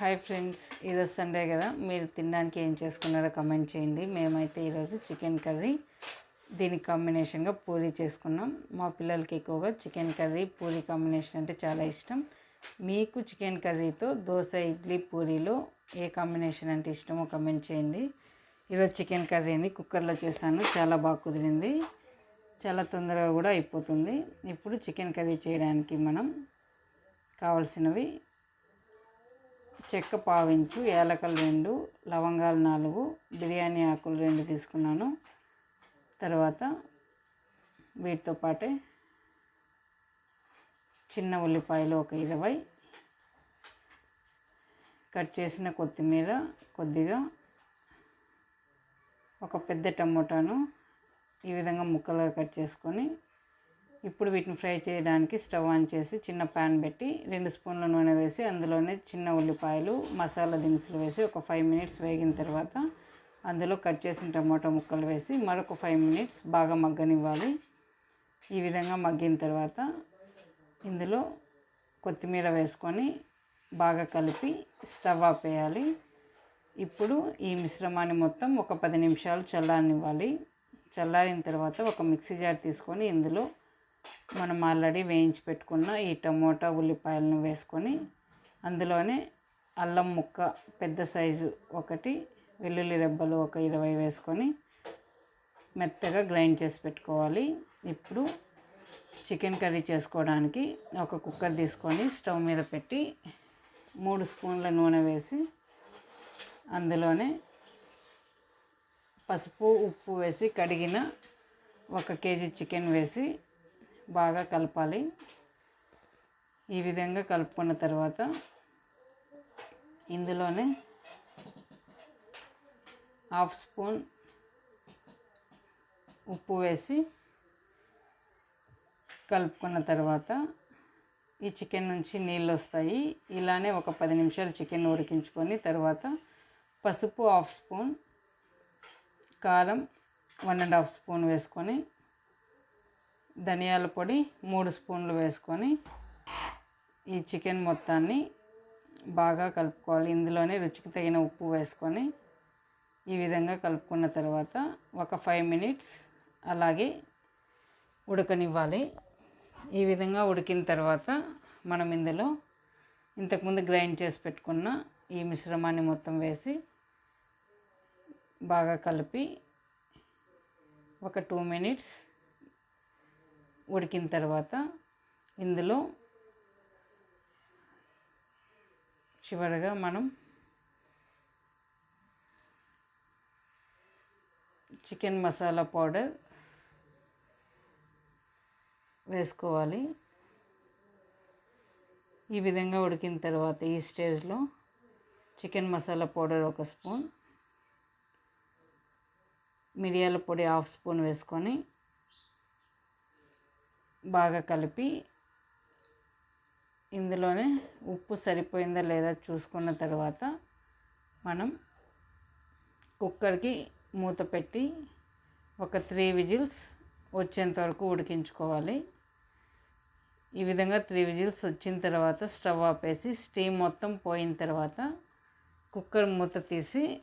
Hi friends ఈరోజు Sunday కదా. మీరు తినడానికి ఏం చేసుకున్నారో కమెంట్ చేయండి. మేమైతే ఈరోజు చికెన్ కర్రీ దీనికి కాంబినేషన్గా పూరీ చేసుకున్నాం. మా పిల్లలకి ఎక్కువగా చికెన్ కర్రీ పూరీ కాంబినేషన్ అంటే చాలా ఇష్టం. మీకు చికెన్ కర్రీతో దోశ ఇడ్లీ పూరీలో ఏ కాంబినేషన్ అంటే ఇష్టమో కమెంట్ చేయండి. ఈరోజు చికెన్ కర్రీని కుక్కర్లో చేశాను. చాలా బాగా కుదిరింది. చాలా తొందరగా కూడా అయిపోతుంది. ఇప్పుడు చికెన్ కర్రీ చేయడానికి మనం కావాల్సినవి చెక్క పావించు ఏలకలు రెండు లవంగాలు నాలుగు బిర్యానీ ఆకులు రెండు తీసుకున్నాను. తర్వాత వీటితో పాటే చిన్న ఉల్లిపాయలు ఒక ఇరవై. కట్ చేసిన కొత్తిమీర కొద్దిగా ఒక పెద్ద టమోటాను ఈ విధంగా ముక్కలుగా కట్ చేసుకొని ఇప్పుడు వీటిని ఫ్రై చేయడానికి స్టవ్ ఆన్ చేసి చిన్న ప్యాన్ పెట్టి రెండు స్పూన్ల నూనె వేసి అందులోనే చిన్న ఉల్లిపాయలు మసాలా దినుసులు వేసి ఒక ఫైవ్ మినిట్స్ వేగిన తర్వాత అందులో కట్ చేసిన టమాటో ముక్కలు వేసి మరొక ఫైవ్ మినిట్స్ బాగా మగ్గనివ్వాలి. ఈ విధంగా మగ్గిన తర్వాత ఇందులో కొత్తిమీర వేసుకొని బాగా కలిపి స్టవ్ ఆపేయాలి ఇప్పుడు ఈ మిశ్రమాన్ని మొత్తం ఒక పది నిమిషాలు చల్లారనివ్వాలి. చల్లారిన తర్వాత ఒక మిక్సీ జార్ తీసుకొని ఇందులో మనం ఆల్రెడీ వేయించి పెట్టుకున్న ఈ టమోటా ఉల్లిపాయలను వేసుకొని అందులోనే అల్లం ముక్క పెద్ద సైజు ఒకటి వెల్లుల్లి రెబ్బలు ఒక ఇరవై వేసుకొని మెత్తగా గ్రైండ్ చేసి పెట్టుకోవాలి. ఇప్పుడు చికెన్ కర్రీ చేసుకోవడానికి ఒక కుక్కర్ తీసుకొని స్టవ్ మీద పెట్టి మూడు స్పూన్ల నూనె వేసి అందులోనే పసుపు ఉప్పు వేసి కడిగిన ఒక కేజీ చికెన్ వేసి బాగా కలపాలి. ఈ విధంగా కలుపుకున్న తర్వాత ఇందులోనే హాఫ్ స్పూన్ ఉప్పు వేసి కలుపుకున్న తర్వాత ఈ చికెన్ నుంచి నీళ్ళు వస్తాయి. ఇలానే ఒక పది నిమిషాలు చికెన్ ఉడికించుకొని తర్వాత పసుపు హాఫ్ స్పూన్ కారం వన్ అండ్ హాఫ్ స్పూన్ వేసుకొని ధనియాల పొడి మూడు స్పూన్లు వేసుకొని ఈ చికెన్ మొత్తాన్ని బాగా కలుపుకోవాలి. ఇందులోనే రుచికి తగిన ఉప్పు వేసుకొని ఈ విధంగా కలుపుకున్న తర్వాత ఒక ఫైవ్ మినిట్స్ అలాగే ఉడకనివ్వాలి. ఈ విధంగా ఉడికిన తర్వాత మనం ఇందులో ఇంతకుముందు గ్రైండ్ చేసి పెట్టుకున్న ఈ మిశ్రమాన్ని మొత్తం వేసి బాగా కలిపి ఒక టూ మినిట్స్ ఉడికిన తర్వాత ఇందులో చివరగా మనం చికెన్ మసాలా పౌడర్ వేసుకోవాలి. ఈ విధంగా ఉడికిన తర్వాత ఈ స్టేజ్లో చికెన్ మసాలా పౌడర్ ఒక స్పూన్ మిరియాల పొడి హాఫ్ స్పూన్ వేసుకొని బాగా కలిపి ఇందులోనే ఉప్పు సరిపోయిందా లేదా చూసుకున్న తర్వాత మనం కుక్కర్కి మూత పెట్టి ఒక త్రీ విజిల్స్ వచ్చేంత వరకు ఉడికించుకోవాలి. ఈ విధంగా త్రీ విజిల్స్ వచ్చిన తర్వాత స్టవ్ ఆపేసి స్టీమ్ మొత్తం పోయిన తర్వాత కుక్కర్ మూత తీసి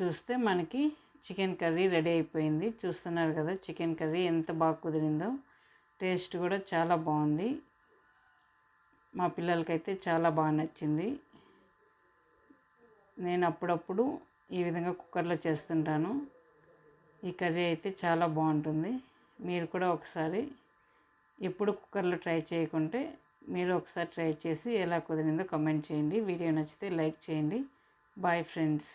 చూస్తే మనకి చికెన్ కర్రీ రెడీ అయిపోయింది. చూస్తున్నారు కదా చికెన్ కర్రీ ఎంత బాగా కుదిరిందో. టేస్ట్ కూడా చాలా బాగుంది. మా పిల్లలకైతే చాలా బాగా నచ్చింది. నేను అప్పుడప్పుడు ఈ విధంగా కుక్కర్లో చేస్తుంటాను. ఈ కర్రీ అయితే చాలా బాగుంటుంది. మీరు కూడా ఒకసారి ఎప్పుడు కుక్కర్లో ట్రై చేయకుంటే మీరు ఒకసారి ట్రై చేసి ఎలా కుదిరిందో కమెంట్ చేయండి. వీడియో నచ్చితే లైక్ చేయండి. Bye friends.